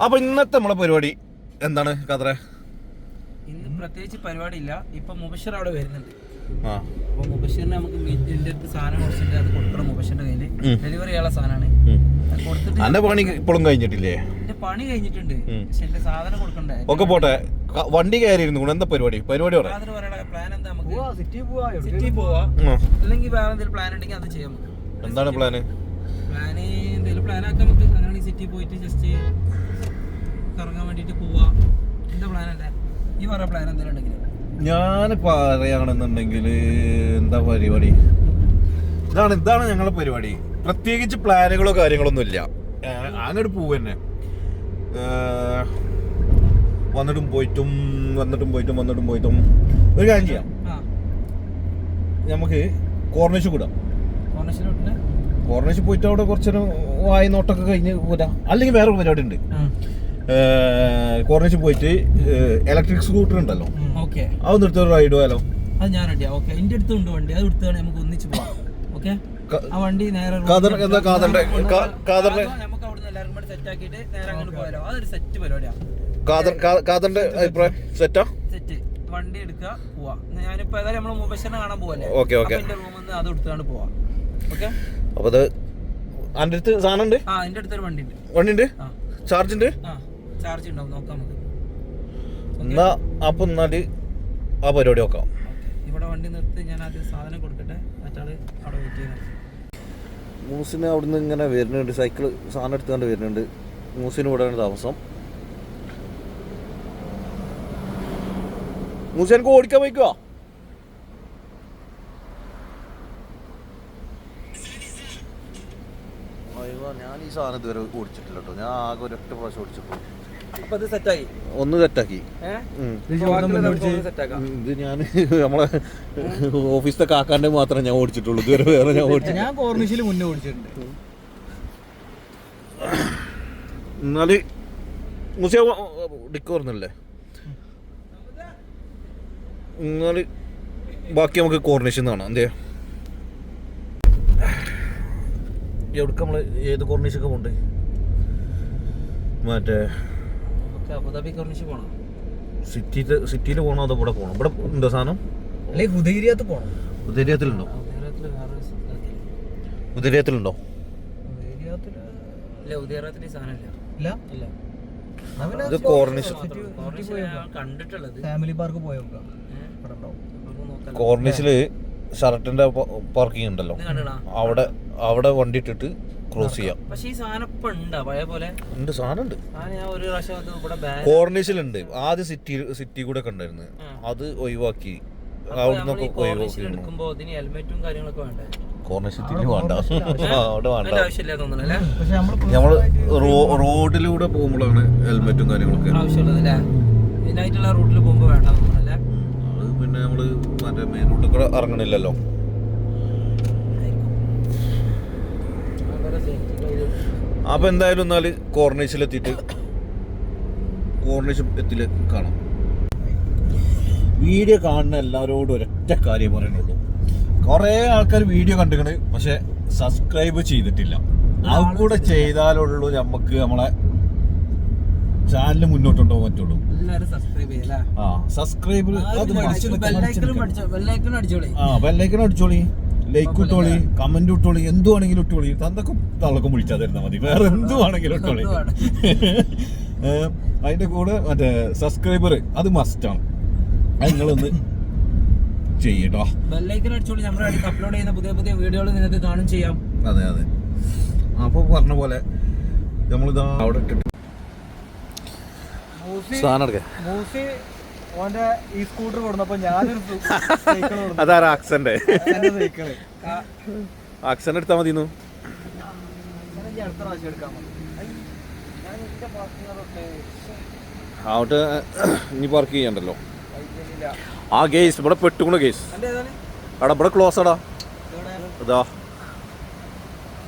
അപ്പൊ ഇന്നത്തെ നമ്മളെ പരിപാടി എന്താണ് കഥ ഇന്ന് പ്രത്യേകിച്ച് പരിപാടി ഇല്ല ഇപ്പൊ മുബഷർ അവിടെ വരുന്നുണ്ട്. ആ. അപ്പൊ മുബഷറിനെ നമുക്ക് മീറ്റിന്റെ അടുത്ത് സാധനം കുറച്ചിട്ട് അത് കൊടുക്കണം മുബഷറിന്റെ കയ്യിൽ. ഡെലിവറി ചെയ്യാനുള്ള സാധനമാണ് എന്റെ അന്റെ പണി ഇപ്പോഴും കഴിഞ്ഞിട്ടില്ലേ? എന്റെ പണി കഴിഞ്ഞിട്ടുണ്ട്. പക്ഷെ എന്റെ സാധനം കൊടുക്കണ്ടേ? ഒക്കെ പോട്ടെ. വണ്ടി കയറിയിരുന്നു കൂടെ. എന്താ പരിപാടി? പരിപാടി പ്ലാൻ എന്താ നമുക്ക്? സിറ്റി പോവാ സിറ്റി പോവാ. അല്ലെങ്കിൽ വേറെ എന്തെങ്കിലും പ്ലാൻ ഉണ്ടെങ്കിൽ അത് ചെയ്യാം നമുക്ക്. എന്താണ് പ്ലാന് പ്ലാന് എന്തെങ്കിലും പ്ലാൻ ആക്കാൻ നമുക്ക്. അങ്ങനെയാണെങ്കിൽ സിറ്റി പോയിട്ട് ജസ്റ്റ് കറങ്ങാൻ വേണ്ടിട്ട് പോവാ. എന്താ പ്ലാൻ അല്ലേ? ഈ പറയുന്ന പ്ലാൻ എന്തെങ്കിലും ഉണ്ടെങ്കിൽ ഞാൻ പറയുകയാണെന്നുണ്ടെങ്കിൽ എന്താ പരിപാടി? ഇതാണ് ഇതാണ് ഞങ്ങളുടെ പരിപാടി. പ്രത്യേകിച്ച് പ്ലാനുകളോ കാര്യങ്ങളൊന്നും ഇല്ല. അങ്ങോട്ട് പോവ് തന്നെ വന്നിട്ടും പോയിട്ടും വന്നിട്ടും പോയിട്ടും വന്നിട്ടും പോയിട്ടും. ഒരു കാര്യം ചെയ്യാം. നമുക്ക് കോർണിഷ് കൂടാം. കോർണിഷ് പോയിട്ട് അവിടെ കുറച്ചൊരു വായി നോട്ടൊക്കെ കഴിഞ്ഞ് പോരാ. അല്ലെങ്കിൽ വേറെ പരിപാടി ഉണ്ട്. കോർണിഷ് പോയിട്ട് ഇലക്ട്രിക് സ്കൂട്ടർ ഉണ്ടല്ലോ. ഓക്കെ. അതൊന്നും എടുത്തൊരു റൈഡ് പോയാലോ. അത് ഞാൻ റെഡിയാ ഓക്കെ. എന്റെ അടുത്തുണ്ട് വണ്ടി. അത് എടുത്താണ് നമുക്ക് ഒന്നിച്ച് പോവാം. ഓക്കെ? ആ വണ്ടി നേരെ നമുക്ക് അവിടുന്ന് എല്ലാവർക്കും കൂടി സെറ്റ് ആക്കിയിട്ട് നേരെ അങ്ങോട്ട് പോയാലോ. അതൊരു സെറ്റ് പരിപാടിയാ. കാതർ കാ- കാതറിന്റെ അഭിപ്രായം സെറ്റാ സെറ്റ് വണ്ടി എടുക്കുക പോവാ. ഞാനിപ്പോ ഏതായാലും നമ്മൾ മുബശ്ശനെ കാണാൻ പോവല്ലേ? Okay, okay. എന്റെ റൂമിൽ നിന്ന് അത് എടുത്തുകൊണ്ട് പോവാ. ഓക്കെ? അപ്പൊ അത് അടുത്ത് സാധനം ഉണ്ട്? ആ എന്റെ അടുത്തൊരു വണ്ടി ഉണ്ട്. വണ്ടി ഉണ്ട്? ചാർജ് ഉണ്ട്? ആ. ചാർജ് ഉണ്ടാവും. നോക്കാം നമുക്ക്? എന്നാ അപ്പൊ എന്നാൽ ആ പരിപാടി നോക്കാം. ഇവിടെ വണ്ടി നിർത്തി ഞാൻ ആദ്യം സാധനം കൊടുക്കട്ടെ. മറ്റാൾ അവിടെ വെയിറ്റ് ചെയ്യുന്നത് മൂസിന് അവിടുന്ന് ഇങ്ങനെ വരുന്നുണ്ട്. സൈക്കിൾ സാധനം എടുത്തുകൊണ്ട് വരുന്നുണ്ട്. മൂസിന് ഇവിടെയാണ് താമസം. മൂസി എനിക്ക് ഓടിക്കാൻ വയ്ക്കുക അയ്യോ ഞാൻ ഈ സാധനം ഇതുവരെ ഓടിച്ചിട്ടില്ല കേട്ടോ. ഞാൻ ആകെ ഒരൊറ്റ പ്രാവശ്യം ഓടിച്ചിട്ടുള്ളൂ ഒന്ന് സെറ്റാക്കി. ഇത് ഞാൻ നമ്മളെ ഓഫീസിലെ കാക്കാന്റെ മാത്രമേ ഞാൻ ഓടിച്ചിട്ടുള്ളൂ. ഇതുവരെ വേറെ ഞാൻ ഓടിച്ചു ഞാൻ കോർണിഷിൽ മുന്നേ ഓടിച്ചിട്ടുണ്ട്. എന്നാൽ മുസിയ ഡിക്ക് പറഞ്ഞല്ലേ എന്നാൽ ബാക്കി നമുക്ക് കോർണിഷൻ കാണാം. എന്തേ എവിടെ നമ്മൾ ഏത് കോർണിഷൊക്കെ പോണ്ട് മറ്റേ നമുക്ക് അബുദാബി കർണിച്ച് പോണം സിറ്റി സിറ്റിയിൽ പോകണോ അതോ ഇവിടെ പോകണം ഇവിടെ ഉണ്ടോ സാധനം? അല്ലെങ്കിൽ ഹുദൈരിയത്ത് പോണം. ഉദയത്തിലുണ്ടോ ഉദയറത്തിൽ വേറെ സ്ഥലത്തില്ല. ഉദയത്തിലുണ്ടോ ഹുദൈരിയത്തിൽ ഇല്ല ഉദയറത്തിൽ ഈ സാധനം ഇല്ല. ഇല്ല? ഇല്ല. ഇത് കോർണിഷ് കോർണിഷ് കണ്ടിട്ടുള്ളത്. ഫാമിലി പാർക്ക് പോയി കോർണിഷിൽ ഷർട്ടിന്റെ പാർക്കിംഗ് ഉണ്ടല്ലോ. അവിടെ അവിടെ വണ്ടി ഇട്ടിട്ട് ക്രോസ് ചെയ്യാം. പക്ഷേ ഈ സാധനം ഇപ്പൊ ഉണ്ടാ പഴയ പോലെ. ഉണ്ട് സാധനം ഉണ്ട് ഞാൻ ഒരു പ്രാവശ്യം അത് ഇവിടെ ബാഗ് കോർണിഷിലുണ്ട് ആദ്യം സിറ്റി സിറ്റി കൂടെ കണ്ടായിരുന്നു ഉണ്ടായിരുന്നു. അത് ഒഴിവാക്കി. അവിടുന്നൊക്കെ കോർണിഷിൽ ഒഴിവാക്കി എടുക്കുമ്പോ അതിന് ഹെൽമെറ്റും കാര്യങ്ങളൊക്കെ വേണ്ടേ? വേണ്ട. ആ, അവിടെ വേണ്ട. അതിന്റെ ആവശ്യമില്ല തോന്നുന്നു അല്ലേ? പക്ഷെ നമ്മൾ നമ്മൾ റോ- റോഡിലൂടെ പോകുമ്പോഴാണ് ഹെൽമെറ്റും കാര്യങ്ങളൊക്കെ ആവശ്യമുള്ളത് അല്ലേ? ഇതിനായിട്ടുള്ള റൂട്ടിൽ വേണ്ട അത് പിന്നെ നമ്മൾ മറ്റേ മെയിൻ റോഡിൽ കൂടെ ഇറങ്ങണില്ലല്ലോ. ഭയങ്കര safety ഒക്കെ ഇത്. അപ്പൊ എന്തായാലും എന്നാൽ കോർണിഷിലെത്തിയിട്ട് കോർണേഴ്സ് എത്തിൽ കാണാം. വീഡിയോ കാണുന്ന എല്ലാവരോടും ഒരൊറ്റ കാര്യം പറയുന്നുള്ളൂ. കുറേ ആൾക്കാർ വീഡിയോ കണ്ടിക്കണ് പക്ഷെ സബ്സ്ക്രൈബ് ചെയ്തിട്ടില്ല. അത് കൂടെ ചെയ്താലുള്ളൂ നമുക്ക് നമ്മളെ ചാനൽ മുന്നോട്ടുണ്ടോ പറ്റുള്ളൂ. എല്ലാരും സബ്സ്ക്രൈബ് ചെയ്യല്ലേ ആ സബ്സ്ക്രൈബ് ആ ബെല്ലൈക്കൺ അടിച്ചോളി. ലൈക്ക് ഇട്ടോളി കമന്റ് ഇട്ടോളി എന്തുവാണെങ്കിലും ഇട്ടോളി. തന്തൊക്കെ തള്ളക്കും വിളിച്ചാൽ തരുന്നാ മതി. വേറെ എന്തുവാണെങ്കിലും ഇട്ടോളി. അതിന്റെ കൂടെ മറ്റേ സബ്സ്ക്രൈബർ അത് മസ്റ്റാണ് അത് നിങ്ങളൊന്ന് ചെയ്യട്ടോ. ബെല്ലൈക്കൻ അടിച്ചോളി നമ്മുടെ അപ്ലോഡ് ചെയ്യുന്ന പുതിയ പുതിയ വീഡിയോകൾ നിങ്ങൾക്ക് കാണും ചെയ്യാം. അതെ അതെ. അപ്പൊ പറഞ്ഞ പോലെ നമ്മളിതാ അവിടെ ഇട്ടിട്ട് സാധനം എടുക്കാം. മൂസി ഓന്റെ ഈ സ്കൂട്ടർ കൊടുന്നപ്പോ ഞാനൊരു അതാരാ ആക്സന്റെ ആക്സൻ എടുത്താൽ മതി അങ്ങോട്ട് ഇനി പാർക്ക് ചെയ്യണ്ടല്ലോ. ആ ഗേസ് ഇവിടെ പെട്ടുകൂടെ ഗേസ് അവിടെ ഇവിടെ ക്ലോസ് ആടാ ഇതാ.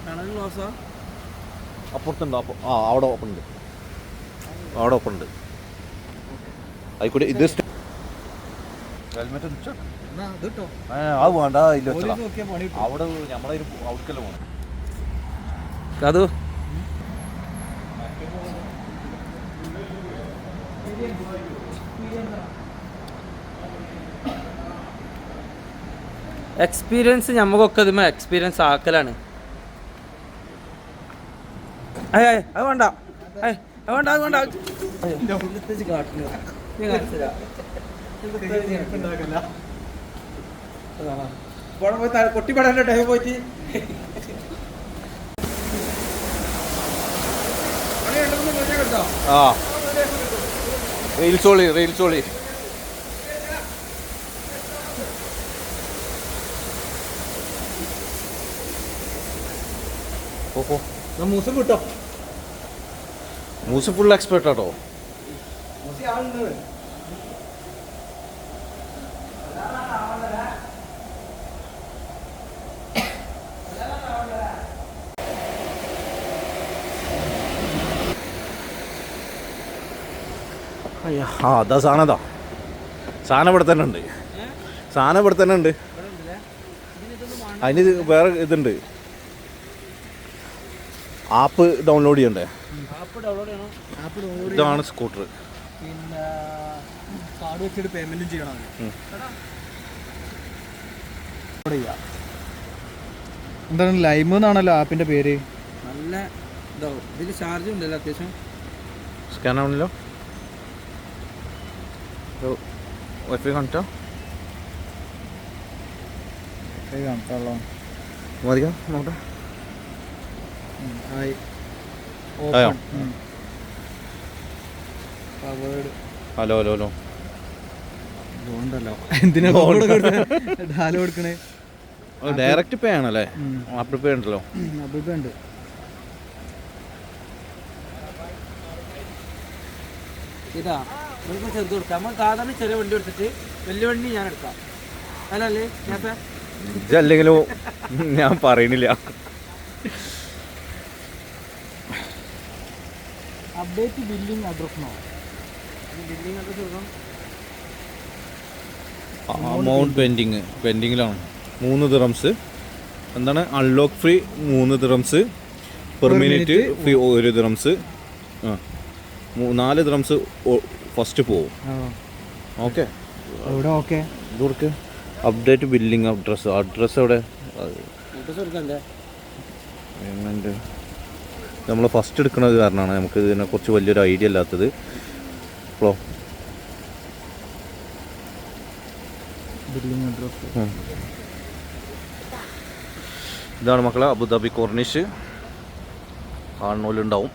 അപ്പുറത്തുണ്ടോ ക്ലോസോ അപ്പുറത്തുണ്ട് അപ്പൊ ആ അവിടെ ഓപ്പൺ ഉണ്ട്. അവിടെ ഓപ്പൺ ഉണ്ട്. ആയിക്കോട്ടെ ഇത് ഹെൽമെറ്റ് അത് വേണ്ട ഇല്ല. അവിടെ നമ്മളെ അവിടേക്കല്ലേ പോകണം അത് എക്സ്പീരിയൻസ് നമുക്കൊക്കെ ഇതുമേ എക്സ്പീരിയൻസ് ആക്കലാണ്. അത് വേണ്ട. അയ്യ, അത് വേണ്ട അത് വേണ്ട. കൊട്ടിപ്പടാന്റെ ടൈം പോയിട്ട്. ആ. റീൽസ് ഓളി റീൽസ് ഓളി ഓഹോ മൂസം വിട്ടോ മൂസ ഫുൾ എക്സ്പെർട്ട് മൂസി ആളുണ്ട്. അയ്യ. ആ അതാ സാധനതാ അതാ. സാധനം ഇവിടെ തന്നെ ഉണ്ട്. സാധനം ഇവിടെ തന്നെ ഉണ്ട്? അതിന് ഇത് വേറെ ഇതുണ്ട്. ആപ്പ് ഡൗൺലോഡ് ചെയ്യണ്ടേ? ആപ്പ് ഡൗൺലോഡ് ചെയ്യണം. ആപ്പ് ഇതാണ് സ്കൂട്ടർ. പിന്നെ കാർഡ് വെച്ചിട്ട് പേയ്മെന്റും ചെയ്യണം. എന്താണ് ലൈം എന്നാണല്ലോ ആപ്പിന്റെ പേര്? നല്ല ഇതാവും ഇതിൽ ചാർജ് ഉണ്ടല്ലോ അത്യാവശ്യം. സ്കാൻ ആവണല്ലോ? വൈഫൈ കണ്ടോ വൈഫൈ കണ്ടോ മതിയോ? നോക്കട്ടെ. ആയോ? Hello hello hello. എന്തിനാ ഡാൽ കൊടുക്കണേ? ഡയറക്റ്റ് പേ ആണല്ലേ. ആപ്പിൾ പേ ഉണ്ടല്ലോ. അബിബ ഉണ്ട്. ഇതാ നമുക്ക് ചെറുത് കൊടുക്കാം. നമ്മൾ സാധാരണ ചെറിയ വണ്ടി എടുത്തിട്ട് വലിയ വണ്ടി ഞാൻ എടുക്കാം. അല്ലല്ലേ ഇതല്ലെങ്കിലും ഞാൻ പറയണില്ല. അപ്ഡേറ്റ് ബില്ലിംഗ് അഡ്രസ് കൊടുക്കണം അമൗണ്ട് പെൻഡിങ് പെൻഡിങ്ങിലാണ് മൂന്ന് ദിറംസ് എന്താണ്? അൺലോക്ക് ഫ്രീ മൂന്ന് ദിറംസ് പെർ മിനിറ്റ് ഫ്രീ ഒരു ദിറംസ് ആ. നാല് ദിറംസ് ഫസ്റ്റ് പോവും. ഓക്കെ എവിടെ ഓക്കെ ഇത് കൊടുക്ക്. അപ്ഡേറ്റ് ബില്ലിംഗ് അഡ്രസ്സ് അഡ്രസ്സ് എവിടെ? നമ്മൾ ഫസ്റ്റ് എടുക്കുന്നത് കാരണമാണ്. നമുക്ക് ഇതിനെക്കുറിച്ച് വലിയൊരു ഐഡിയ ഇല്ലാത്തത്. അപ്പോൾ ബില്ലിംഗ് അഡ്രസ് ഇതാണ് മക്കളെ അബുദാബി കോർണിഷ് കാണുന്നോലുണ്ടാവും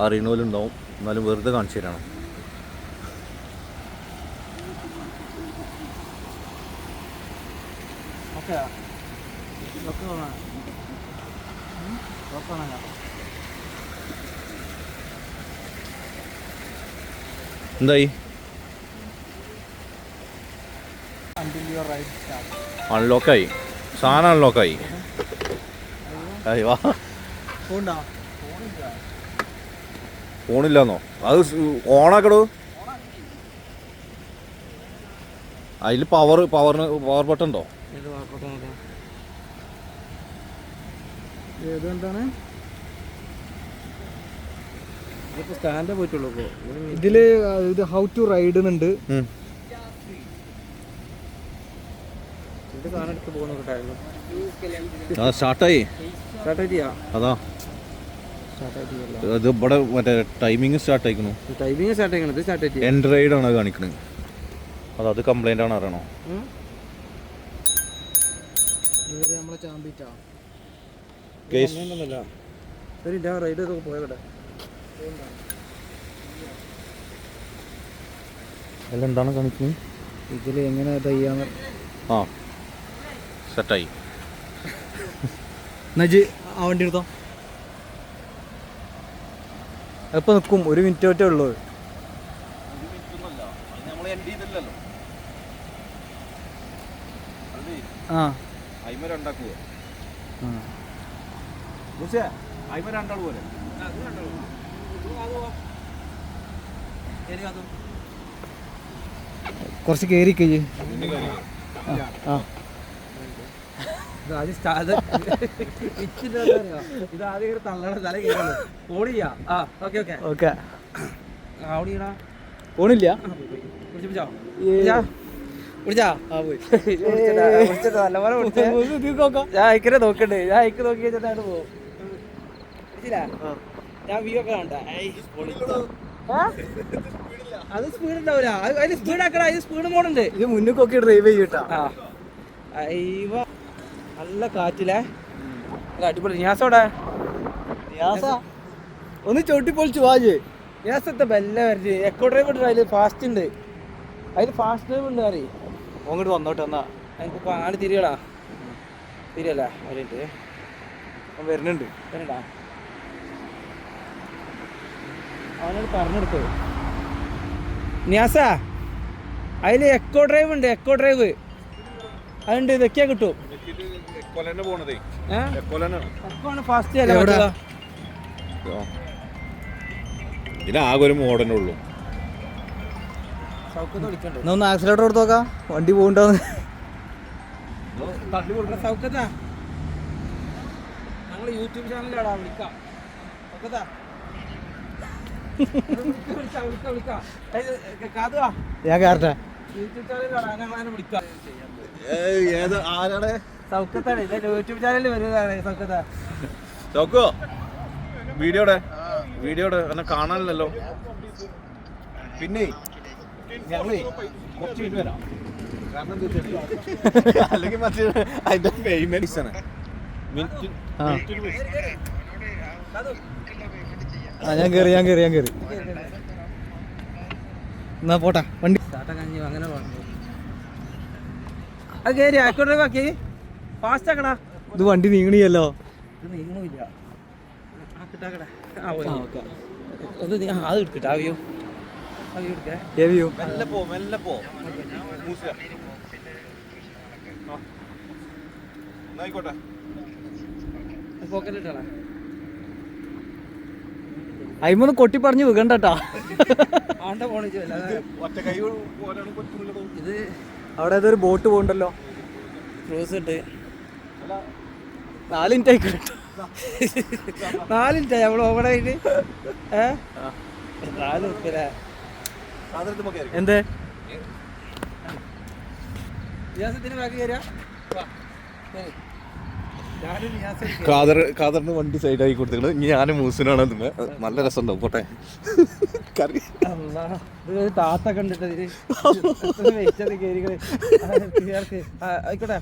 അറിയുന്നോലുണ്ടാവും എന്നാലും വെറുതെ കാണിച്ചു തരാണ് ഓക്കെ ഒക്കെ വേണം എന്തായി? അൺലോക്കായി സാധനം അൺലോക്കായി ഫോണില്ലെന്നോ? അത് ഓണാക്കടോ? അതിൽ പവർ പവറിന് പവർ ബട്ടൺ ഉണ്ടോ? ഏത് എന്താണ് ഇതിൽ ഇത് ഹൗ ടു റൈഡ് എന്നുണ്ട് ഉം. എടുത്ത് പോകുന്ന കിട്ടായിരുന്നു ആ സ്റ്റാർട്ടായി. അതാ. ഇത് ഇവിടെ മറ്റേ ടൈമിങ് സ്റ്റാർട്ട് ആയിക്കണു. ടൈമിങ് സ്റ്റാർട്ട് സ്റ്റാർട്ട് ആണ് കാണിക്കണത് അത് അത് കംപ്ലൈന്റ് ആണ് അറിയണോ ഇവർ നമ്മളെ ചാമ്പിറ്റാ റൈഡ് പോയവിടെ. എല്ലാം എന്താണ് കാണിക്കുന്നത് ഇതിൽ എങ്ങനെ തയ്യാണ് ആ. സെറ്റായി. നജി ആ വണ്ടി എടുത്തോ? എപ്പോൾ നിൽക്കും ഒരു മിനിറ്റ് ഒറ്റ ഉള്ളൂ. ആ. അയിമ ആ. അയിമ രണ്ടാൾ പോലെ കുറച്ച് കേറി കഴിഞ്ഞു ആ ഇത് ആദ്യം ഇങ്ങനെ തള്ളണ തല ഓടിയാ ആ ഓക്കെ ഓടിയടാ അയക്കനെ നോക്കണ്ട് ഞാൻ നോക്കി കഴിഞ്ഞിട്ടാണ് പോകും ഞാൻ വ്യൂ ഒക്കെ കണ്ട അത് സ്പീഡ് ഉണ്ടാവില്ല അത് അതിന് സ്പീഡ് ആക്കടാ. അതിന് സ്പീഡ് മോഡുണ്ട് ഇത് മുന്നിക്കൊക്കെ ഡ്രൈവ് ചെയ്യട്ടാ. അയ്യോ. നല്ല കാറ്റിലേ. അടിപൊളി അടിപൊളി. നിയാസ ഒന്ന് ചവിട്ടി പൊളിച്ചു വാജ് ഞാസത്തെ ബെല്ല വരച്ച് എക്കോ ഡ്രൈവ് ഉണ്ട് അതിൽ ഫാസ്റ്റ് ഉണ്ട്. അതിൽ ഫാസ്റ്റ് ഡ്രൈവ് ഉണ്ട് അറി അങ്ങോട്ട് വന്നോട്ടെ എന്നാ. എനിക്ക് അങ്ങോട്ട് തിരിയടാ. തിരിയല്ലേ? അവരുണ്ട് വരുന്നുണ്ട് വരുന്നുണ്ട് വരണ്ടാ അവനോട് പറഞ്ഞെടുത്തു നിയാസ അതിൽ എക്കോ ഡ്രൈവ് ഉണ്ട് എക്കോ ഡ്രൈവ് അതുണ്ട് ഇതൊക്കെയാ കിട്ടും. ഫാസ്റ്റ്? ഇതിനാകെ ഒരു മോഡനേ ഉള്ളൂ. ഒന്ന് ആക്സിലേറ്റർ കൊടുത്ത് നോക്കാം. വണ്ടി പോകണ്ടോന്ന് സൗക്കത്താ ഞങ്ങൾ യൂട്യൂബ് ചാനലിലാടാ വിളിക്കാം. സൗഖ്യത്താ വിളിക്കാം വിളിക്കാം വിളിക്കാം കാതുവാ ഞാൻ കയറട്ടെ ഏത് യൂട്യൂബ് ചാനലിൽ വരുന്നതാണ് വീഡിയോടെ വീഡിയോടെ എന്നെ കാണാനില്ലല്ലോ. പിന്നെ ഞങ്ങളേ കുറച്ച് കഴിഞ്ഞ് വരാം. കാരണം എന്താ വെച്ചാൽ അല്ലെങ്കിൽ മറ്റേ അതിന്റെ പേയ്മെന്റ് ആണ്. മിനിറ്റ് ആ. ഞാൻ കയറി ഞാൻ കയറി ഞാൻ കയറി എന്നാ പോട്ടെ വണ്ടി. അങ്ങനെ അത് കയറി ആക്കോട്ടെ ബാക്കി. ഫാസ്റ്റ് ആക്കടാ. ഇത് വണ്ടി നീങ്ങണിയല്ലോ ഇത് നീങ്ങുന്നില്ല. ആക്കിട്ടാക്കടാ ആ പോയി. ഒന്ന് നീ ആ അത് എടുക്കട്ടെ ആ വ്യൂ. ആ വ്യൂ എടുക്കേ. ഏവിയോ മെല്ലെ പോ മെല്ലെ പോ. ആയിക്കോട്ടെ. പോക്കറ്റിട്ടാ അയിമൊന്ന് കൊട്ടി പറഞ്ഞു വീകണ്ടട്ടാ. ഇത് അവിടെ ഒരു ബോട്ട് പോകണ്ടല്ലോ ക്രൂസ് ഇട്ട്. നാല് മിനിറ്റ് ആയിക്കോട്ടെ. നാലിന്റെ നമ്മൾ ഓവറായിട്ട് ഏ? നാല് എന്തേ? നിയാസത്തിന് ബാക്കി കയറിയാ ഞാനും കാതറിന് വണ്ടി സൈഡായി കൊടുത്തിട്ട് ഇനി ഞാൻ മൂസിനാണ് അതിന് നല്ല രസമുണ്ടാവും. പോട്ടെ. കറി. താത്ത കണ്ടിട്ട് ആയിക്കോട്ടെ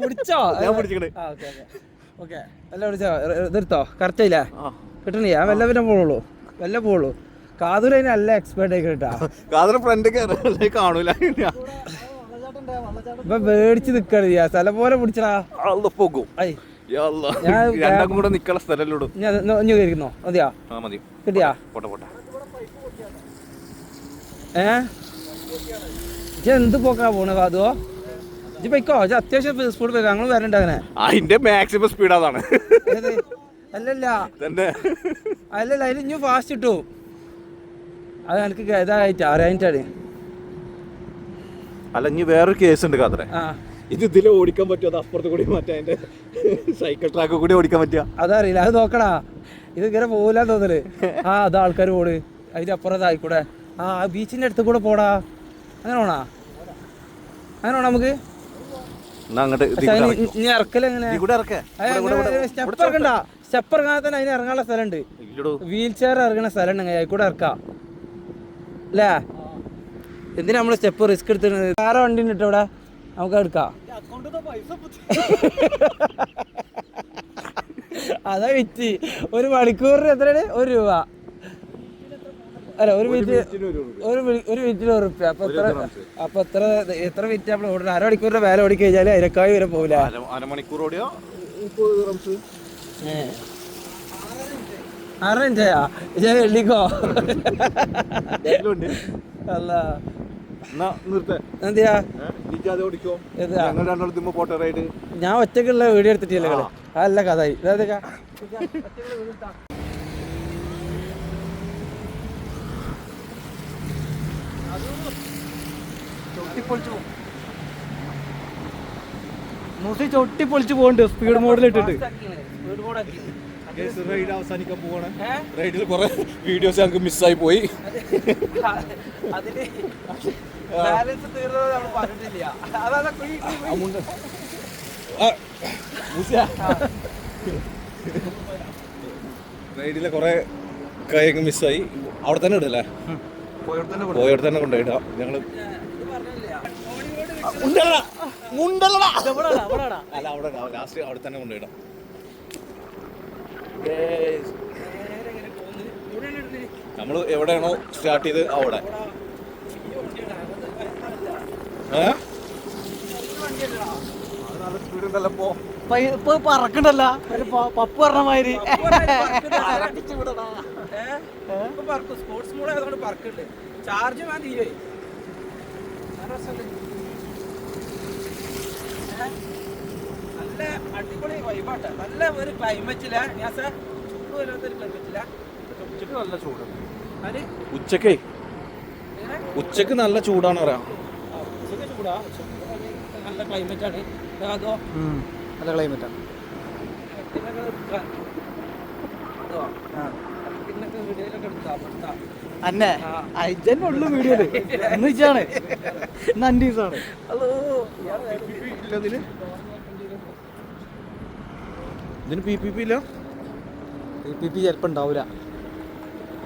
പിടിച്ചോ ഞാൻ ഓക്കേ, എല്ലാം പിടിച്ചോ ഇതെടുത്തോ കറക്റ്റ് ഇല്ല? കിട്ടണില്ല? ഞാൻ വല്ല പിന്നെ പോവുള്ളൂ. വല്ല പോളൂ കാതൂര് അതിന് നല്ല എക്സ്പേർട്ട് ആയി കേട്ടാ ഫ്രണ്ട് കയറി കാണൂല. ഇപ്പൊ മേടിച്ച് നിക്കണ ചെയ്യാ സ്ഥലം പോലെ പിടിച്ചടാ. പോകും. ഞാൻ രണ്ടാക്കും കൂടെ നിക്കണ സ്ഥലല്ലോടും ഞാൻ ഇഞ്ഞു കയറിക്കുന്നോ മതിയാ? ആ മതി. കിട്ടിയാ? പോട്ടെ പോട്ടെ. ഏ? ഇജ്ജ് എന്ത് പോക്കാ പോണ അതോ ഇജ്ജ് അത്യാവശ്യം സ്പീഡ് പോയിക്കോ. ഞങ്ങൾ വരണ്ട അങ്ങനെ. അതിന്റെ മാക്സിമം സ്പീഡ് അതാണ്. അല്ലല്ല. അല്ലല്ല അതിൽ ഇനി ഫാസ്റ്റ് കിട്ടും. അത് എനിക്ക് ഇതായിട്ട് അറിയാനിട്ടാണ് അല്ല ഇനി വേറൊരു കേസ് ഉണ്ട് കാത്ര ആ. ഇത് ഇതിൽ ഓടിക്കാൻ പറ്റുമോ? അത് അപ്പുറത്ത് കൂടി മറ്റേ അതിന്റെ സൈക്കിൾ ട്രാക്ക് കൂടി ഓടിക്കാൻ പറ്റുക അതറിയില്ല. അത് നോക്കടാ. ഇത് ഇങ്ങനെ പോകില്ല തോന്നൽ. ആ അത് ആൾക്കാർ പോട് അതിന്റെ അപ്പുറത്ത് ആയിക്കൂടെ ആ ബീച്ചിന്റെ അടുത്ത് കൂടെ പോടാ. അങ്ങനെ പോണാ? അങ്ങനെ പോണാ നമുക്ക്? ഇനി ഇറക്കൽ എങ്ങനെ? സ്റ്റെപ്പ് ഇറക്കണ്ട. സ്റ്റെപ്പ് ഇറങ്ങാതെ തന്നെ അതിന് ഇറങ്ങാനുള്ള സ്ഥലമുണ്ട്. വീൽ ചെയർ ഇറങ്ങുന്ന സ്ഥലം ഉണ്ടെങ്കിൽ കൂടെ ഇറക്കാം. അല്ലേ എന്തിനാ നമ്മൾ സ്റ്റെപ്പ് റിസ്ക് എടുത്തിട്ട് വേറെ വണ്ടി ഉണ്ട് ഇവിടെ. നമുക്ക് എടുക്കാം. അതാ വിറ്റ്. ഒരു മണിക്കൂറിന് എത്രയാണ്? ഒരു രൂപ. അല്ല ഒരു മിനിറ്റ് ഒരു ഒരു മിനിറ്റിന് ഒരു റുപ്യ. അപ്പൊ എത്ര അപ്പൊ എത്ര എത്ര മിനിറ്റ് നമ്മൾ ഓടുന്നത് അരമണിക്കൂറിന്റെ വേല ഓടി കഴിഞ്ഞാൽ അതിനേക്കായി വരെ പോവില്ല? അര- അരമണിക്കൂർ ഓടിയോ ആറ് മിനിറ്റാ ഞാൻ എള്ളിക്കോ അല്ല എന്നാ നിർത്തേ എന്തിയാ അത് ഓടിക്കോ ഏതാ? ഞങ്ങൾ രണ്ടാളും ഞാൻ പോട്ടെ അല്ല ഞാൻ ഒറ്റക്കുള്ള വീഡിയോ എടുത്തിട്ടില്ല കളി അതല്ല കഥായി ഇതേതൊക്കെ മൂസി ചൊട്ടി പൊളിച്ചു പോകണ്ട് സ്പീഡ് മോഡിൽ ഇട്ടിട്ട്. വീട് മോഡാക്കി റൈഡ് അവസാനിക്കാൻ പോവാണ്. റൈഡിൽ കുറെ വീഡിയോസ് ഞങ്ങൾക്ക് മിസ്സായി പോയി. അതിന് ബാലൻസ് തീർന്നത് നമ്മൾ പറഞ്ഞിട്ടില്ല. അതാണ് കുഴി. റൈഡിലെ കുറെ കാര്യങ്ങൾ മിസ്സായി അവിടെ തന്നെ ഇടല്ലേ? പോയവിടെ തന്നെ കൊണ്ടുപോയിടാം ഞങ്ങൾ മുണ്ടല്ലടാ. പറഞ്ഞില്ല അല്ല അവിടെ ലാസ്റ്റ് അവിടെ തന്നെ കൊണ്ടുപോയിടാം നേരെ ഇങ്ങനെ പോകുന്നു ഇവിടെയാണ് ഇടുന്നത് നമ്മൾ എവിടെയാണോ സ്റ്റാർട്ട് ചെയ്ത് അവിടെ? ഇപ്പൊ പറക്കണ്ടല്ല. ഒരു പപ്പ് പറഞ്ഞ മാതിരി. സ്പോർട്സ് മോഡ് ആയതുകൊണ്ട് പറക്കുണ്ട്. ചാർജ് ഞാൻ തീരെ. നല്ല അടിപൊളി വൈബാട്ടെ നല്ല ഒരു ക്ലൈമറ്റില്ല ഞാൻ ചൂട് വല്ലാത്തൊരു ക്ലൈമറ്റില്ല ഉച്ചയ്ക്ക് നല്ല ചൂട്. അതിന് ഉച്ചക്കേ. നല്ല ചൂടാണ് പറയാം. ഉച്ചയ്ക്ക് ചൂടാ. നല്ല ക്ലൈമറ്റാണ് അതോ? നല്ല ക്ലൈമറ്റാണ് അന്നെ. അയച്ചന്നെ ഉള്ളു വീഡിയോ എന്ന് വെച്ചാണ് ദിവസമാണ് ഹലോ ഇതിന് പി പി പി ഇല്ല പി പി പി ചിലപ്പോ ഉണ്ടാവില്ല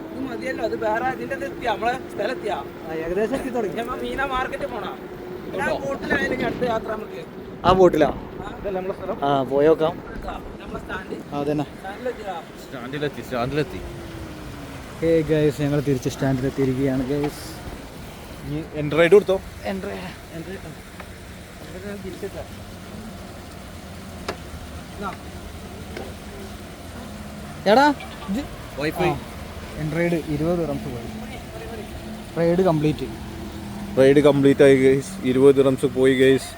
ഇത് മതിയല്ലോ അത് വേറെ ഇതിന്റെ എത്തിയാ നമ്മളെ സ്ഥലം എത്തിയാ ഏകദേശം എത്തി തുടങ്ങി മീന മാർക്കറ്റ് പോണാ ഞാൻ ബോട്ടിലായാലും അടുത്ത യാത്ര നമുക്ക് ആ ബോട്ടിലാ ആ, ഇതല്ല നമ്മളെ സ്ഥലം ആ പോയോക്കാം സ്റ്റാൻഡിലെത്തി സ്റ്റാൻഡിലെത്തി ഏ ഗൈസ് ഞങ്ങൾ തിരിച്ച് സ്റ്റാൻഡിലെത്തിയിരിക്കുകയാണ് ഗൈസ് എൻട്രൈഡ് കൊടുത്തോ എൻട്രി തിരിച്ചെത്താ എടാ എൻഡ്രോയിഡ് ഇരുപത് റംസ് പോയി. റൈഡ് കംപ്ലീറ്റ് റൈഡ് കംപ്ലീറ്റ് ആയി ഗൈസ് ഇരുപത് റംസ് പോയി ഗൈസ്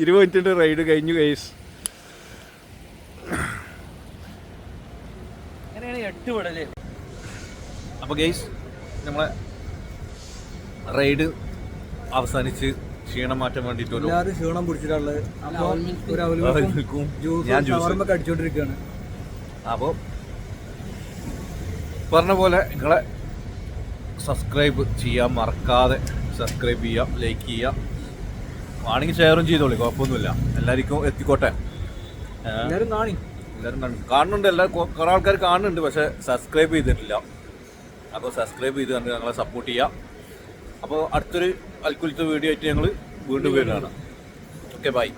ഇരുപത് മിനിറ്റിന്റെ റൈഡ് കഴിഞ്ഞു ഗൈസ് അങ്ങനെയാണ് എട്ട് വിടൽ. അപ്പൊ ഗൈസ് നമ്മളെ റൈഡ് അവസാനിച്ച് ക്ഷീണം മാറ്റാൻ വേണ്ടിട്ട് ഒരു എല്ലാവരും ക്ഷീണം പിടിച്ചിട്ടുള്ളത് അപ്പോൾ ഒരു അവൽക്കും ഞാൻ ജ്യൂസ് അടിച്ചോണ്ടിരിക്കുകയാണ് അപ്പോൾ പറഞ്ഞ പോലെ നിങ്ങളെ സബ്സ്ക്രൈബ് ചെയ്യാൻ മറക്കാതെ സബ്സ്ക്രൈബ് ചെയ്യാം ലൈക്ക് ചെയ്യാം ആണെങ്കിൽ ഷെയറും ചെയ്തോളി കുഴപ്പമൊന്നുമില്ല. എല്ലാവർക്കും എത്തിക്കോട്ടെ. എല്ലാവരും കാണി. എല്ലാവരും കാണും. കാണുന്നുണ്ട് എല്ലാ കുറേ ആൾക്കാർ കാണുന്നുണ്ട് പക്ഷെ സബ്സ്ക്രൈബ് ചെയ്തിട്ടില്ല. അപ്പോൾ സബ്സ്ക്രൈബ് ചെയ്ത് കണ്ട് ഞങ്ങളെ സപ്പോർട്ട് ചെയ്യാം അപ്പോൾ അടുത്തൊരു അൽക്കുലത്തെ വീഡിയോ ആയിട്ട് ഞങ്ങൾ വീണ്ടും വരുന്നതാണ്. Okay bye.